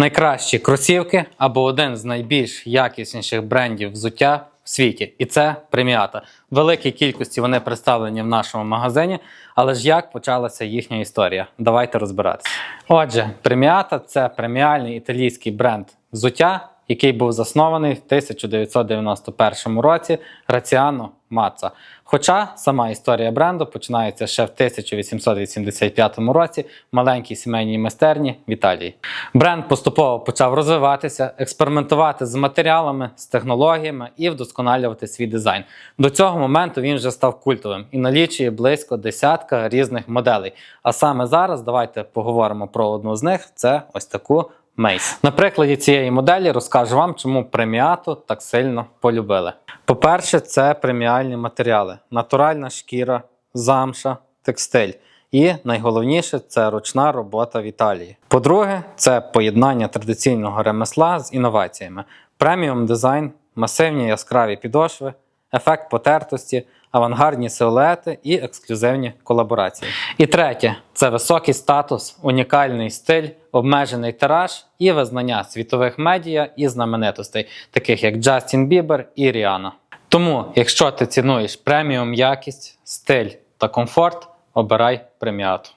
Найкращі кросівки або один з найбільш якісніших брендів взуття в світі, і це преміата. В великій кількості вони представлені в нашому магазині. Але ж як почалася їхня історія? Давайте розбиратися. Отже, преміата це преміальний італійський бренд взуття, який був заснований в 1991 році Раціано Маца. Хоча сама історія бренду починається ще в 1885 році в маленькій сімейній майстерні в Італії. Бренд поступово почав розвиватися, експериментувати з матеріалами, з технологіями і вдосконалювати свій дизайн. До цього моменту він вже став культовим і налічує близько десятка різних моделей. А саме зараз давайте поговоримо про одну з них: це ось таку Мейс. На прикладі цієї моделі розкажу вам, чому преміату так сильно полюбили. По-перше, це преміальні матеріали: натуральна шкіра, замша, текстиль. І найголовніше це ручна робота в Італії. По-друге, це поєднання традиційного ремесла з інноваціями, преміум дизайн, масивні яскраві підошви, ефект потертості, авангардні силуети і ексклюзивні колаборації. І третє це високий статус, унікальний стиль, обмежений тираж і визнання світових медіа і знаменитостей, таких як Джастін Бібер і Ріана. Тому, якщо ти цінуєш преміум якість, стиль та комфорт, обирай преміату.